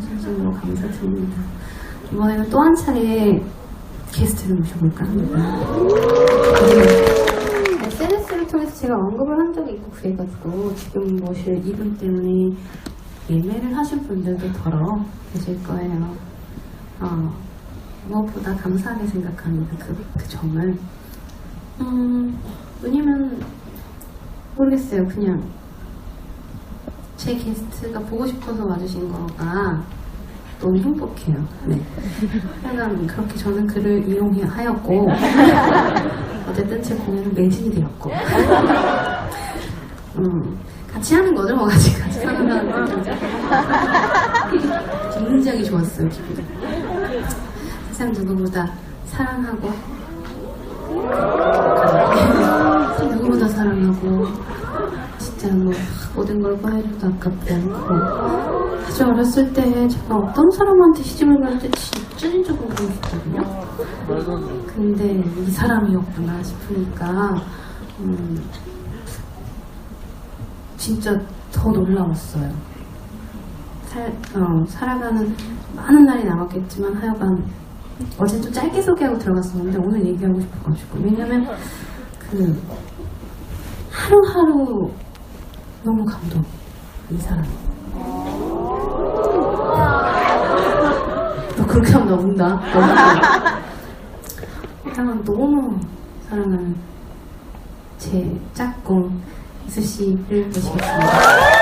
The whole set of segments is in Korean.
진심으로 감사드립니다. 이번에는 또 한 차례 게스트를 모셔볼까 합니다. 네, SNS를 통해서 제가 언급을 한 적이 있고 그래가지고 지금 모실 이분 때문에 예매를 하신 분들도 더러 계실 거예요. 어, 무엇보다 감사하게 생각합니다. 그, 그 점을. 음, 왜냐면, 모르겠어요. 그냥, 제 게스트가 보고 싶어서 와주신 거가 너무 행복해요. 네. 하여간 그렇게 저는 그를 이용하였고, 어쨌든 제 공연은 매진이 되었고. 음, 같이 하는 거죠, 뭐 같이, 같이 하는 거죠. 굉장히 좋았어요, 기분이. 세상 누구보다 사랑하고, 누구보다 사랑하고, 진짜 뭐, 모든 걸 포해줘도 아깝지 않고, 아주 어렸을 때 제가 어떤 사람한테 시집을 갈때 진짜 찐적으로 그랬거든요. 근데 이 사람이었구나 싶으니까, 음, 진짜 더 놀라웠어요. 살, 어, 살아가는 많은 날이 남았겠지만 하여간 어제 좀 짧게 소개하고 들어갔었는데 오늘 얘기하고 싶어가지고 왜냐면 그 하루하루 너무 감동. 이 사람. 너 그렇게 하면 나 운다. 일단 너무 사랑하는 제 짝꿍 이수 씨를 모시겠습니다.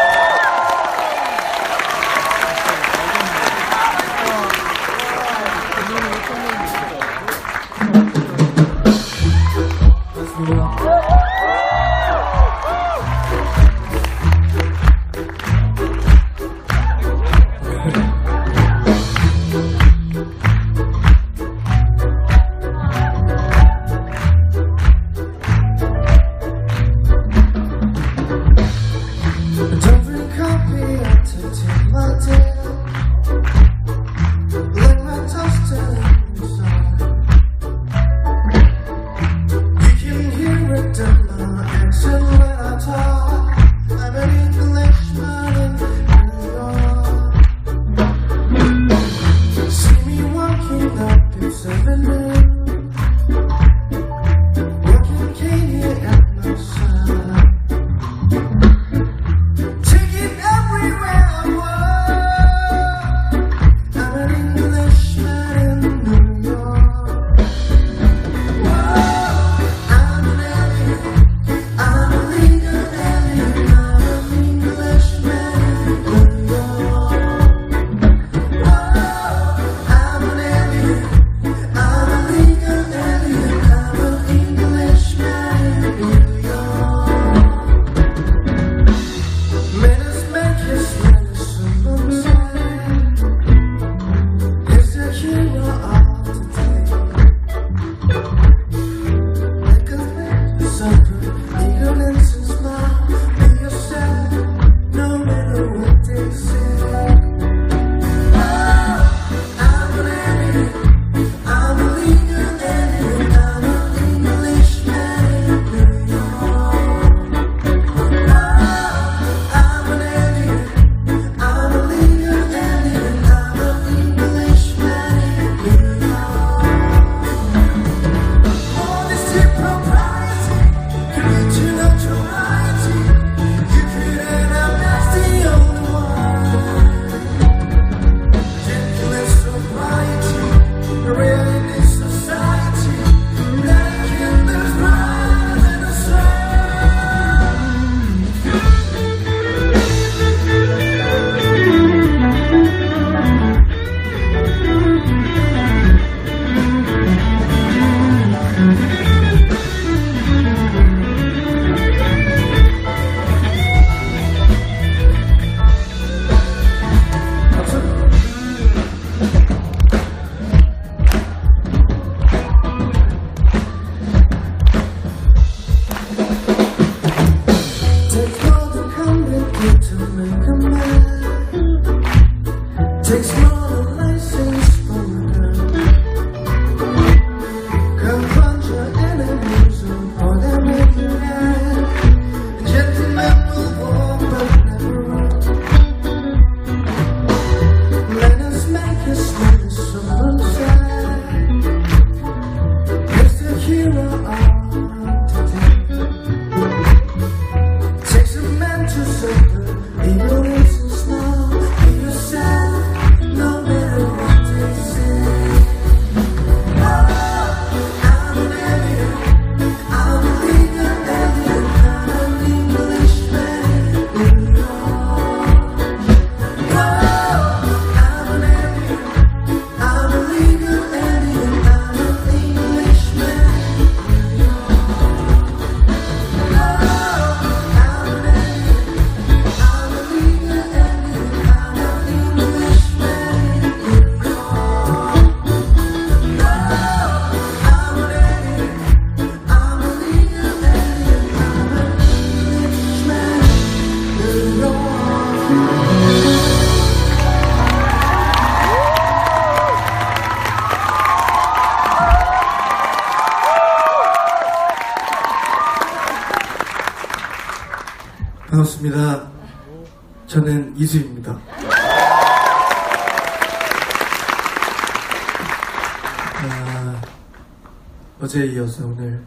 어제에 이어서 오늘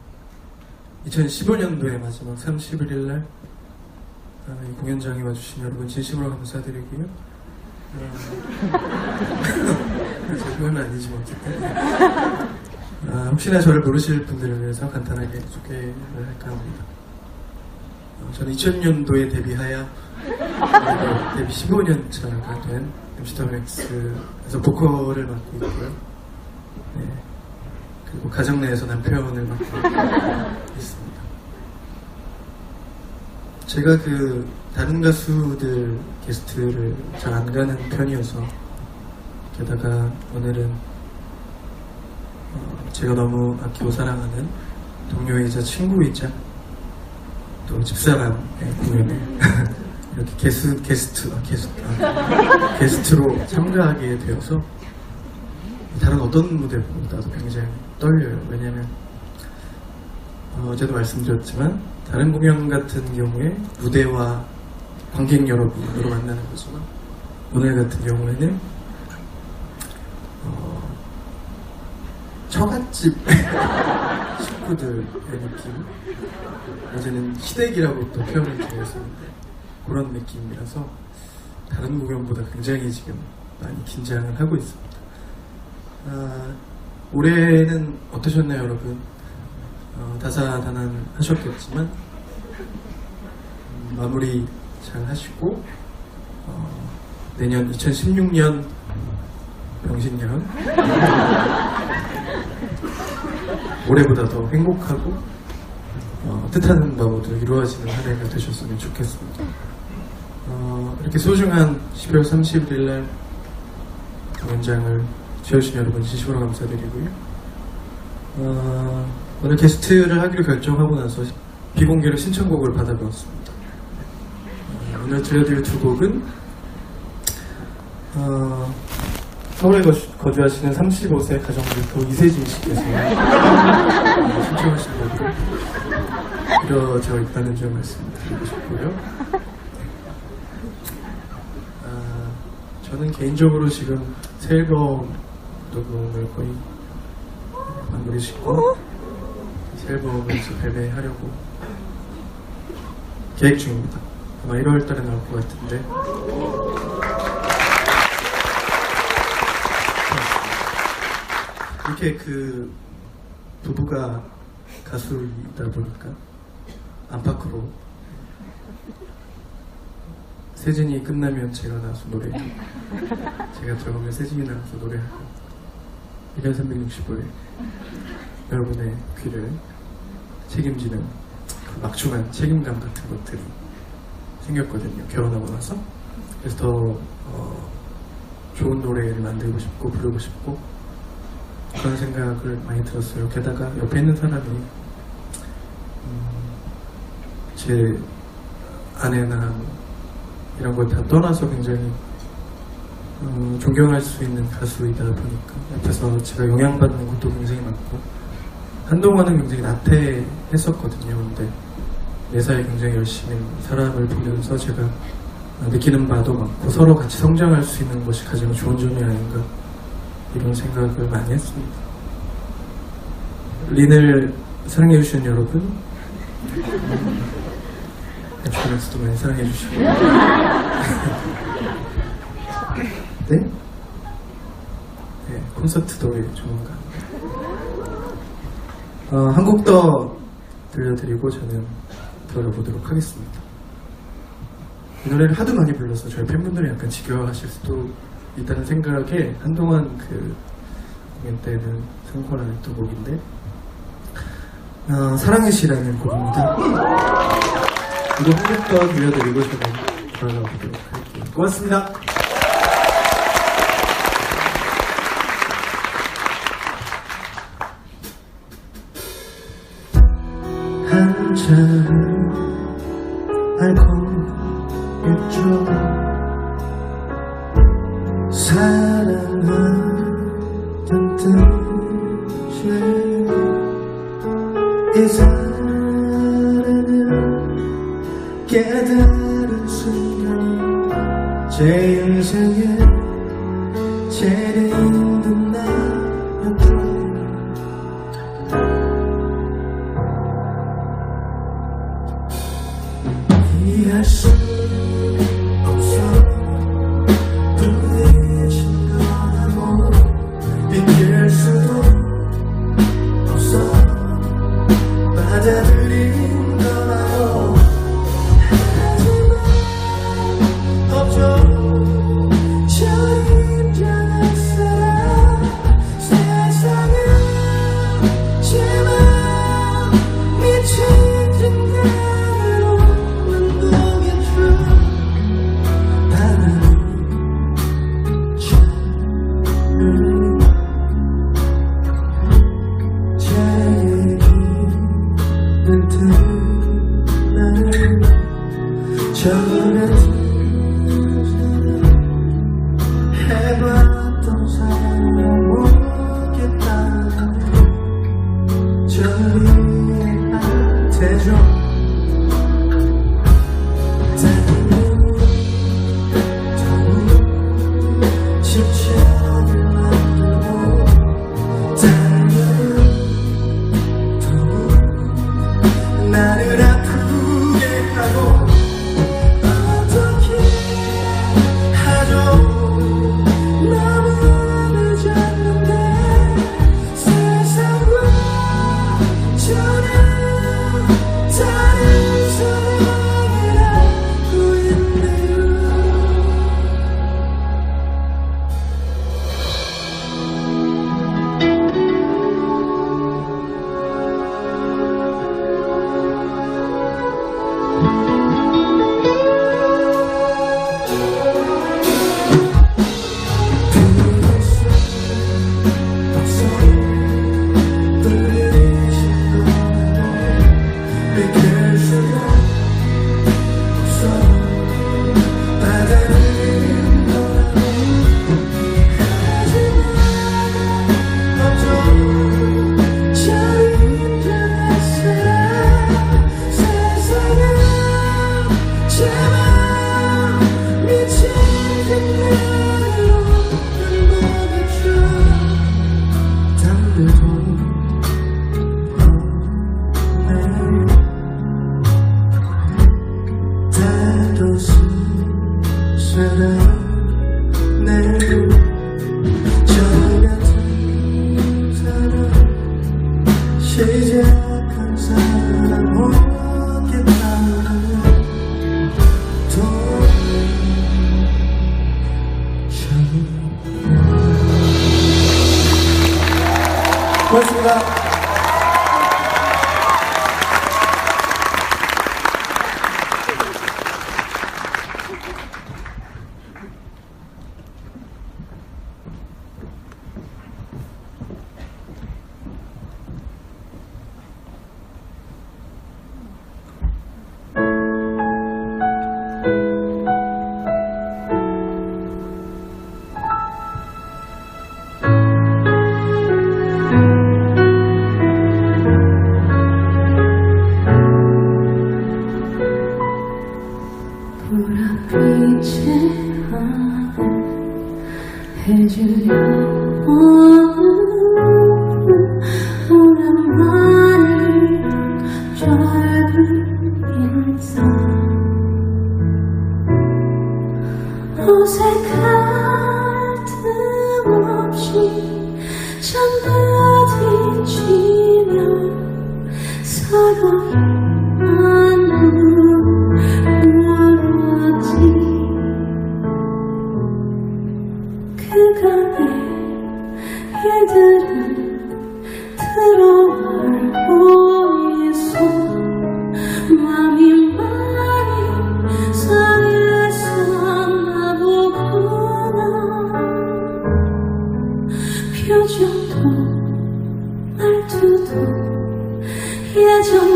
2015년도의 마지막 31일 날 아, 이 공연장에 와주신 여러분 진심으로 감사드리고요. 아, 제 그건 아니지만 어쨌든 아, 혹시나 저를 모르실 분들을 위해서 간단하게 소개를 할까 합니다. 어, 저는 2000년도에 데뷔하여 그리고 데뷔 15년 차가 된 MC 더맥스에서 보컬을 맡고 있고요. 네. 그리고 가정 내에서 남편을 맡고 있습니다. 제가 그 다른 가수들 게스트를 잘 안 가는 편이어서 게다가 오늘은 어, 제가 너무 아끼고 사랑하는 동료이자 친구이자 또 집사람의 공연에 이렇게 게스, 게스트, 아, 게스트, 아, 게스트로 참가하게 되어서 다른 어떤 무대보다도 굉장히 떨려요. 왜냐면 어, 어제도 말씀드렸지만 다른 공연 같은 경우에 무대와 관객 여러분으로 만나는 거지만 오늘 같은 경우에는 어, 처갓집 식구들의 느낌 어제는 시댁이라고 또 표현을 드렸었는데 그런 느낌이라서 다른 공연보다 굉장히 지금 많이 긴장을 하고 있습니다. 아, 올해는 어떠셨나요, 여러분? 어, 다사다난 하셨겠지만 음, 마무리 잘 하시고 어, 내년 2016년 병신년 올해보다 더 행복하고 어, 뜻하는 바로도 이루어지는 한 해가 되셨으면 좋겠습니다. 어, 이렇게 소중한 12월 30일 날 공연장을 지어주신 여러분 진심으로 감사드리고요. 어, 오늘 게스트를 하기로 결정하고 나서 비공개로 신청곡을 받아보았습니다. 어, 오늘 들려드릴 두 곡은 어, 서울에 거주, 거주하시는 35세 가정주부 이세진 씨께서 어, 신청하신 곡으로 이루어져 있다는 점 말씀드리고 싶고요. 아, 저는 개인적으로 지금 새 앨범 녹음을 거의 새 앨범을 이제 발매하려고 계획 중입니다. 아마 1월 달에 나올 것 같은데. 이렇게 그 부부가 가수이다 보니까 안팎으로 세진이 끝나면 제가 나와서 노래하고 제가 들어가면 세진이 나와서 노래하고 1년 365일 여러분의 귀를 책임지는 그 막중한 책임감 같은 것들이 생겼거든요. 결혼하고 나서. 그래서 더 어, 좋은 노래를 만들고 싶고 부르고 싶고 그런 생각을 많이 들었어요. 게다가 옆에 있는 사람이 음, 제 아내나 이런 걸 다 떠나서 굉장히 어, 존경할 수 있는 가수이다 보니까 옆에서 제가 영향받는 것도 굉장히 많고 한동안은 굉장히 나태했었거든요. 근데 매사에 굉장히 열심히 사람을 보면서 제가 느끼는 바도 많고 서로 같이 성장할 수 있는 것이 가장 좋은 점이 아닌가 이런 생각을 많이 했습니다. 린을 사랑해주시는 여러분 앱스도 많이 사랑해주시고 네? 네, 콘서트도 조만간. 어, 한곡 더 들려드리고 저는 들어보도록 하겠습니다. 이 노래를 하도 많이 불러서 저희 팬분들이 약간 지겨워하실 수도 있다는 생각에 한동안 그 공연 때는参考를 했던 곡인데 어, 사랑의 시라는 곡입니다. 이거 한곡더 들려드리고 저는 돌아가 보도록 할게요. 고맙습니다 한 잔을 알고 있죠 살면서 어색할 틈 없이 전 부딪히며 서로의 也就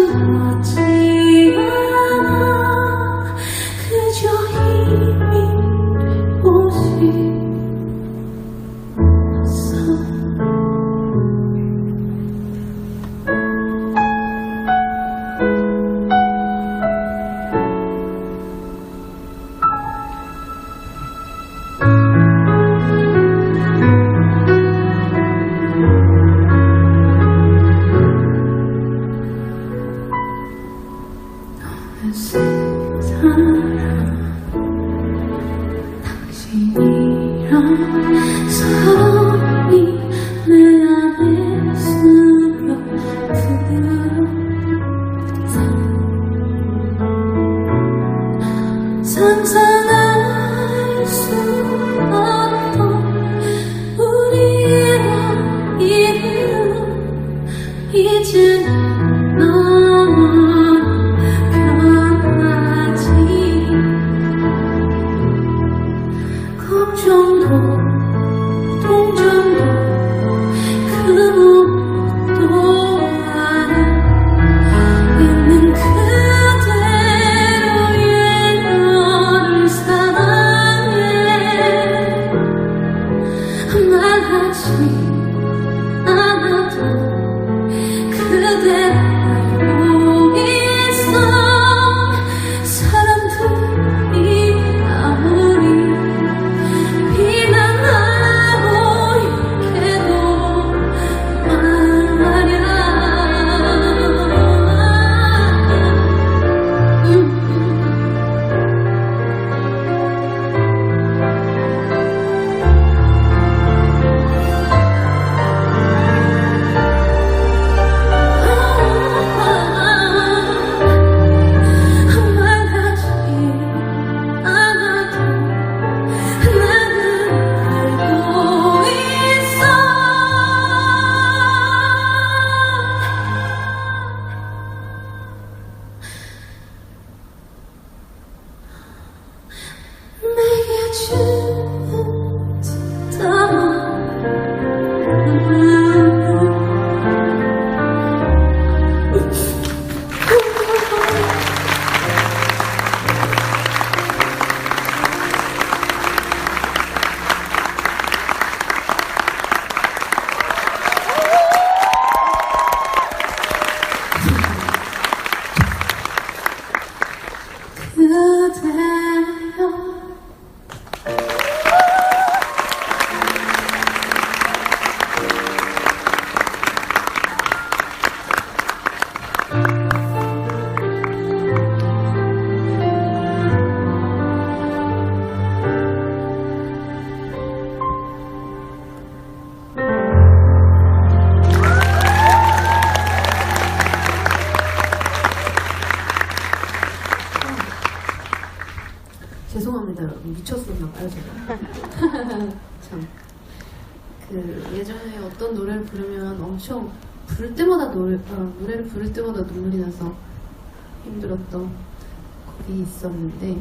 있었는데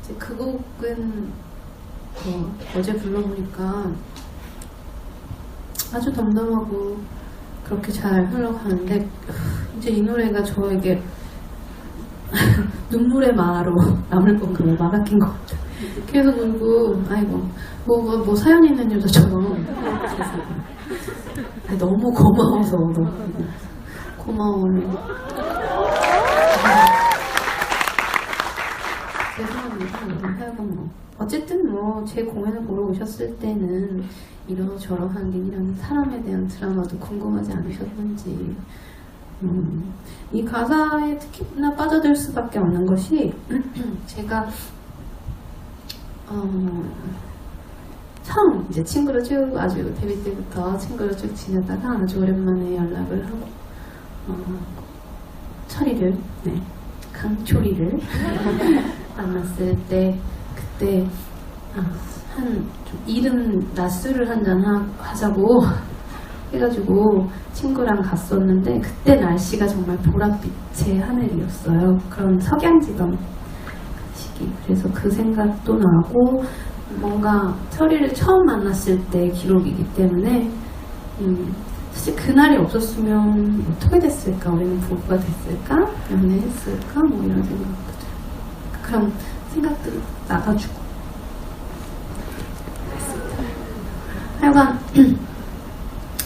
이제 그 곡은 어, 어제 불러보니까 아주 덤덤하고 그렇게 잘 흘러가는데 이제 이 노래가 저에게 눈물의 마로 남을 건가요? 막 아낀 것 같아요. 계속 울고, 아이고, 뭐, 뭐, 뭐 사연 있는 여자처럼. 너무 고마워서, 너무 고마워요. 하여간 뭐. 어쨌든 뭐, 제 공연을 보러 오셨을 때는 이러저러한 게 이런 사람에 대한 드라마도 궁금하지 않으셨는지. 음, 이 가사에 특히나 빠져들 수밖에 없는 것이 제가 어, 처음 이제 친구로 쭉 아주 데뷔 때부터 친구로 쭉 지내다가 아주 오랜만에 연락을 하고 어, 철이를 네 강초리를 만났을 때 그때 아, 한좀 이른 낮술을 한 잔 하자고 해가지고 친구랑 갔었는데 그때 날씨가 정말 보랏빛의 하늘이었어요. 그런 석양지던 시기. 그래서 그 생각도 나고 뭔가 철이를 처음 만났을 때 기록이기 때문에 음, 사실 그날이 없었으면 어떻게 됐을까? 우리는 부부가 됐을까? 연애했을까? 뭐 이런 생각도. 그런 생각들이 나가지고. 하여간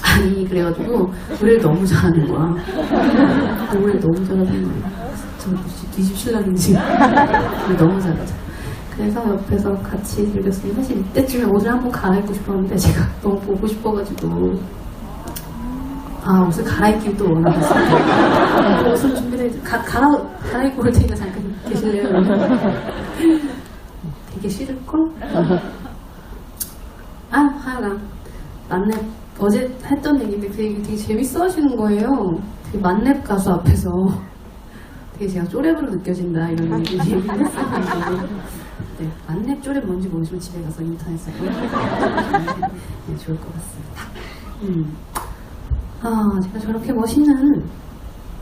아니 그래가지고 노래를 너무 잘하는 거야. 노래를 너무 잘하는 거야. 저 뒤집 신랑인지. 너무 잘하죠. 그래서 옆에서 같이 즐겼으니 사실 이때쯤에 옷을 한번 갈아입고 싶었는데 제가 너무 보고 싶어가지고. 아 옷을 갈아입기 또 원하겠어요. 옷을 준비를 가, 갈아, 갈아입고 올 테니까 잠깐 계실래요? 되게 싫을걸? 아, 하여간 만렙 어제 했던 얘기인데 그 얘기 되게 재밌어 하시는 거예요. 되게 만렙 가수 앞에서 되게 제가 쪼랩으로 느껴진다 이런 얘기 얘기를 했었는데 네, 만렙 쪼랩 뭔지 모르시면 집에 가서 인터넷에 검색해보시면 네, 좋을 것 같습니다. 음. 아, 제가 저렇게 멋있는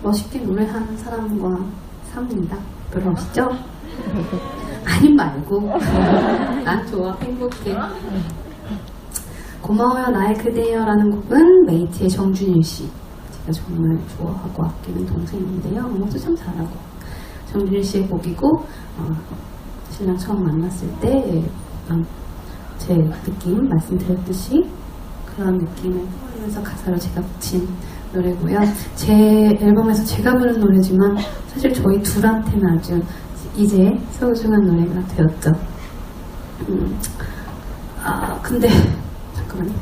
멋있게 노래하는 사람과 삽니다. 부러우시죠? 아니 말고. 난 좋아. 행복해. 고마워요 나의 그대여라는 곡은 메이트의 정준일 씨. 제가 정말 좋아하고 아끼는 동생인데요. 음악도 참 잘하고. 정준일 씨의 곡이고 어, 신랑 처음 만났을 때 어, 제 느낌 말씀드렸듯이 그런 느낌을 떠올리면서 가사를 제가 붙인 노래고요. 제 앨범에서 제가 부른 노래지만 사실 저희 둘한테는 아주 이제 소중한 노래가 되었죠. 음, 아 근데 잠깐만요.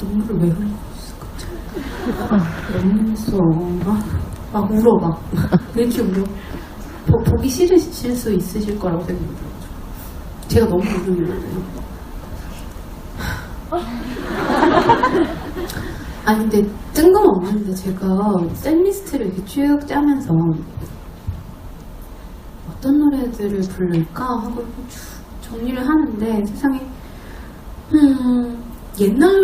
눈물을 왜 흘리고 갑자기? 너무. 아, 막 울어 막. 왜 이렇게 울어? 보, 보기 싫으실 수 있으실 거라고 생각이 들어요. 제가 너무 울으면 아니 근데 뜬금없는데 제가 셀리스트를 이렇게 쭉 짜면서 어떤 노래들을 부를까 하고 쭉 정리를 하는데 세상에 음 옛날